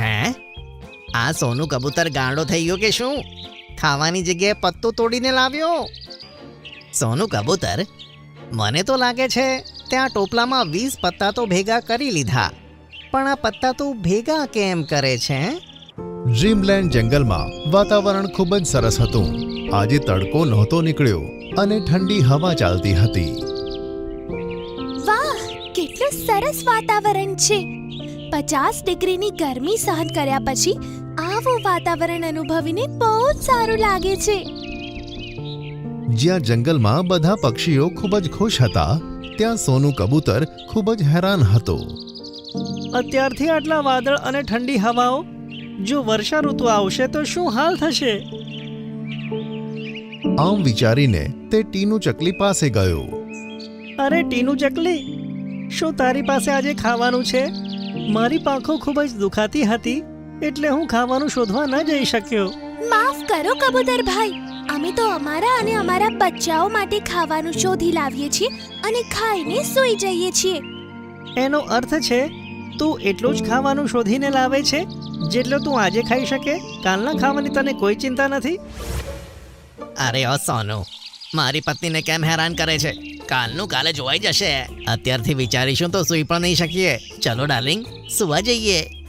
હે? આ સોનું કબૂતર ગાંડો થઈ ગયો કે શું? ખાવાની જગ્યાએ પત્તો તોડીને લાવ્યો? સોનું કબૂતર? મને તો લાગે છે ત્યાં ટોપલામાં વીસ પત્તા તો ભેગા કરી લીધા. પણ આ પત્તા તો ભેગા કેમ કરે છે? ડ્રીમલેન્ડ જંગલમાં વાતાવરણ ખૂબ જ સરસ હતું. આજે તડકો નહોતો નીકળ્યો અને ઠંડી હવા ચાલતી હતી. વાહ કેટલું સરસ વાતાવરણ છે. પચાસ ડિગ્રીની ગરમી સહન કર્યા પછી આવું વાતાવરણ અનુભવીને બહુ જ સારું લાગે છે. જ્યાં જંગલમાં બધા પક્ષીઓ ખૂબ જ ખુશ હતા ત્યાં સોનું કબૂતર ખૂબ જ હેરાન હતો. અત્યારથી આટલા વાદળ અને ઠંડી હવાઓ? જો વર્ષા ઋતુ આવશે તો શું હાલ થશે? આમ વિચારીને તે ટીનું ચકલી પાસે ગયો. અરે ટીનું ચકલી શું તારી પાસે આજે ખાવાનું છે? મારી પાંખો ખૂબ જ દુખાતી હતી એટલે હું ખાવાનું શોધવા ન જઈ શક્યો. માફ કરો કબૂતર ભાઈ. અમે તો અમારા અને અમારા બચ્ચાઓ માટે ખાવાનું શોધી લાવીએ છીએ અને ખાઈને સૂઈ જઈએ છીએ. એનો અર્થ છે તું એટલું જ ખાવાનું શોધીને લાવે છે જેટલો તું આજે ખાઈ શકે કાલના ખાવાની તને કોઈ ચિંતા નથી? અરે ઓ સોનુ મારી પત્નીને કેમ હેરાન કરે છે? કાલનું કાલે જોવાઈ જશે. અત્યારથી વિચારીશું તો સૂઈ પણ નહીં શકીએ. ચલો, ડાર્લિંગ, સુવા જઈએ.